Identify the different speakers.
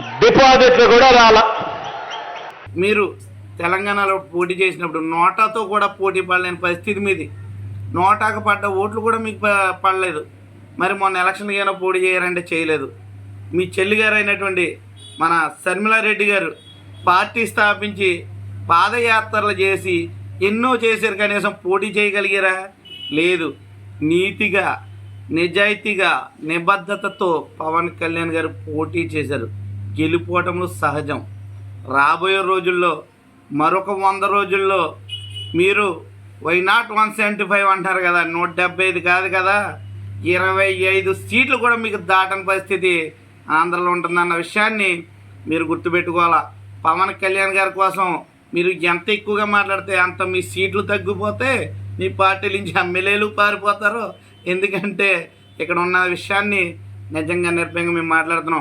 Speaker 1: డిపాజిట్లు కూడా రాల.
Speaker 2: మీరు తెలంగాణలో పోటీ చేసినప్పుడు నోటాతో కూడా పోటీ పడలేని పరిస్థితి మీది. నోటాకు పడ్డ ఓట్లు కూడా మీకు పడలేదు. మరి మొన్న ఎలక్షన్కి ఏమైనా పోటీ చేయాలంటే చేయలేదు. మీ చెల్లిగారు అయినటువంటి మన శర్మిలారెడ్డి గారు పార్టీ స్థాపించి పాదయాత్రలు చేసి ఎన్నో చేశారు కనీసం పోటీ చేయగలిగారా? లేదు. నీతిగా నిజాయితీగా నిబద్ధతతో పవన్ కళ్యాణ్ గారు పోటీ చేశారు. గెలుపోవటంలో సహజం. రాబోయే రోజుల్లో మరొక వంద రోజుల్లో మీరు why not one seventy five అంటారు కదా? నూట డెబ్బై ఐదు కాదు కదా? ఇరవై ఐదు సీట్లు కూడా మీకు దాటని పరిస్థితి ఆంధ్రలో ఉంటుందన్న విషయాన్ని మీరు గుర్తుపెట్టుకోవాలా? పవన్ కళ్యాణ్ గారి కోసం మీరు ఎంత ఎక్కువగా మాట్లాడితే అంత మీ సీట్లు తగ్గిపోతే మీ పార్టీ నుంచి ఎమ్మెల్యేలు పారిపోతారు. ఎందుకంటే ఇక్కడ ఉన్న విషయాన్ని నిజంగా నిర్భయంగా మేము మాట్లాడుతున్నాం.